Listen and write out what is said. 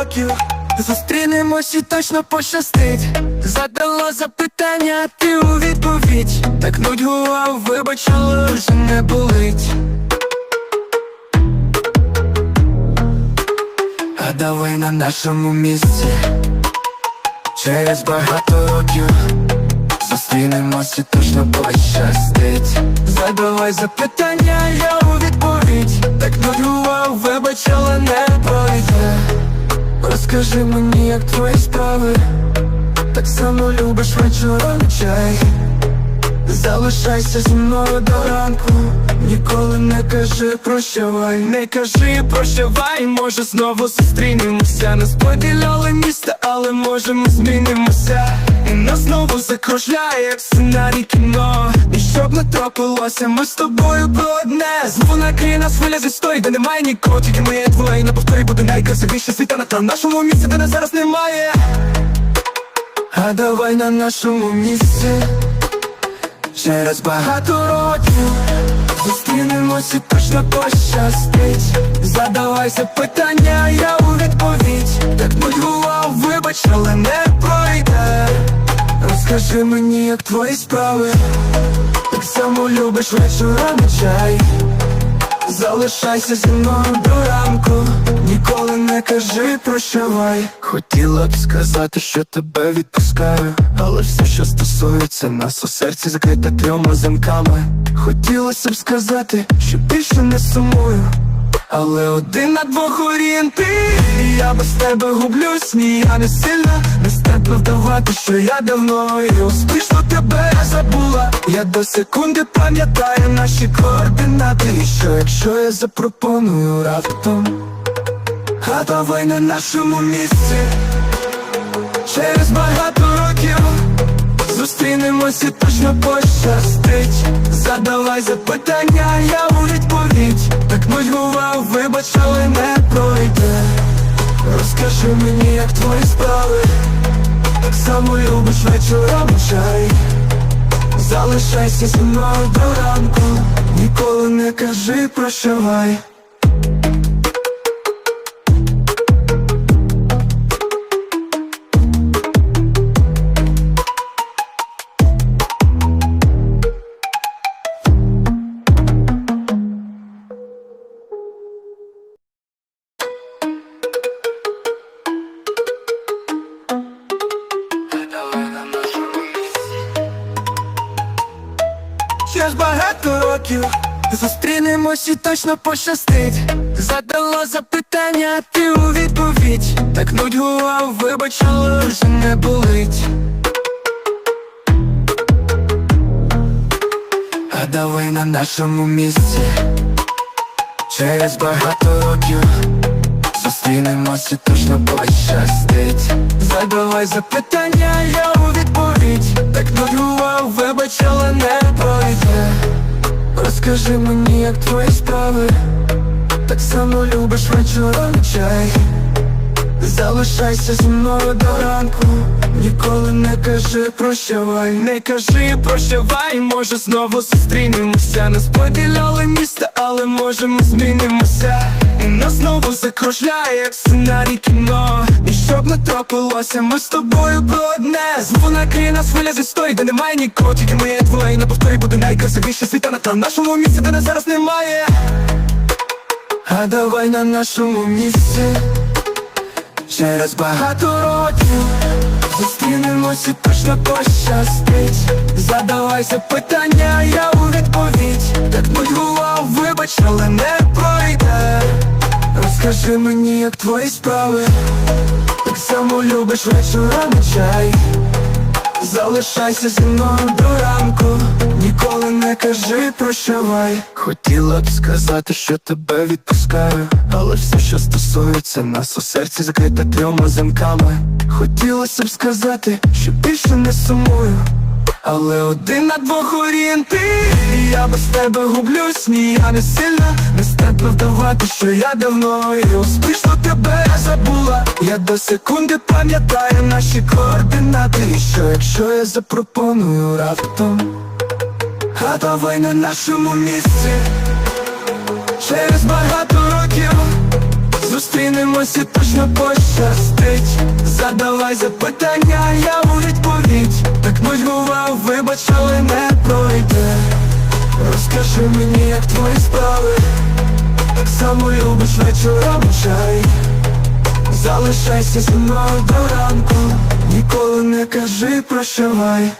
років. Зустрінемось і точно пощастить. Задала запитання, ти у відповідь. Так нудьгував, вибач, але вже не болить. А давай на нашому місці. Через багато років. Зустрінемось і точно пощастить. Задавай запитання, я у відповідь. Так нудьгував, вибач, але не пройде Розкажи мені, як твої справи. Так само любиш вечором чай. Залишайся зі мною до ранку. Ніколи не кажи прощавай. Не кажи прощавай, може знову зустрінемося. Нас поділяли міста, але може ми змінимося. І нас знову закружляє, як сценарій кіно щоб не трапилося, ми з тобою про одне. Знову накриє нас хвиля з історії, де немає нікого, тільки моє двоє І на повторі буде найкрасивіше світа на нашому місці, де нас зараз немає. А давай на нашому місці. Через багато років. Зустрінемось і точно пощастить. Задавай запитання, я у відповідь. Так нудьгував, вибач, але не пройде. Розкажи мені, як твої справи Так само любиш вечорами чай. Залишайся зі мною до ранку Ніколи не кажи прощавай Хотіла б сказати, що тебе відпускаю Але все, що стосується нас у серці закрите трьома замками. Хотілося б сказати, що більше не сумую але один на двох орієнтир І Я без тебе гублюсь, ні, я не сильно Не тебе вдавати, що я давно і успішно тебе забула. Я до секунди пам'ятаю наші координати. І що якщо я запропоную раптом? А давай на нашому місці. Через багато років Зустрінемось і точно пощастить. Задавай запитання, я у відповідь само любиш вечором чай Залишайся зі мною до ранку. Ніколи не кажи прощавай Через багато років. Зустрінемось і точно пощастить. Задала запитання, ти у відповідь. Так нудьгував, вибач, але вже не болить. А давай на нашому місці. Через багато років. Зустрінемось і точно пощастить. Задавай запитання, я у відповідь. Так нудьгував, вибач, але не Розкажи мені, як твої справи? Так само любиш вечором чай. Залишайся зі мною до ранку. Ніколи не кажи прощавай. Не кажи прощавай, може знову зустрінемося. Нас поділяли міста, але може ми змінимося І нас знову закружляє, як сценарій кіно І щоб не трапилося, ми з тобою про одне. Знову накриє нас хвиля з історії, де немає нікого, тільки моє двоє на повторі буде найкрасивіше світа на та нашому місці, де нас зараз немає. А давай на нашому місці. Через багато років Зустрінемось і точно пощастить. Задавай запитання, я у відповідь. Так нудьгував, вибач, але не Розкажи мені, як твої справи? Так само любиш вечорами чай. Залишайся зі мною до ранку. Ніколи не кажи прощавай. Хотіла б сказати, що тебе відпускаю. Але все, що стосується нас у серці закрите трьома замками. Хотілося б сказати, що більше не сумую але один на двох орієнтир І я без тебе гублюсь, ні, я не сильно Не з вдавати, що я давно і успішно тебе забула. Я до секунди пам'ятаю наші координати. І що якщо я запропоную раптом? А давай на нашому місці. Через багато років Зустрінемося точно пощастить. Задавай запитання, я у відповідь Розкажи мені, як твої справи. Так само любиш вечором чай Залишайся зі мною до ранку. Ніколи не кажи прощавай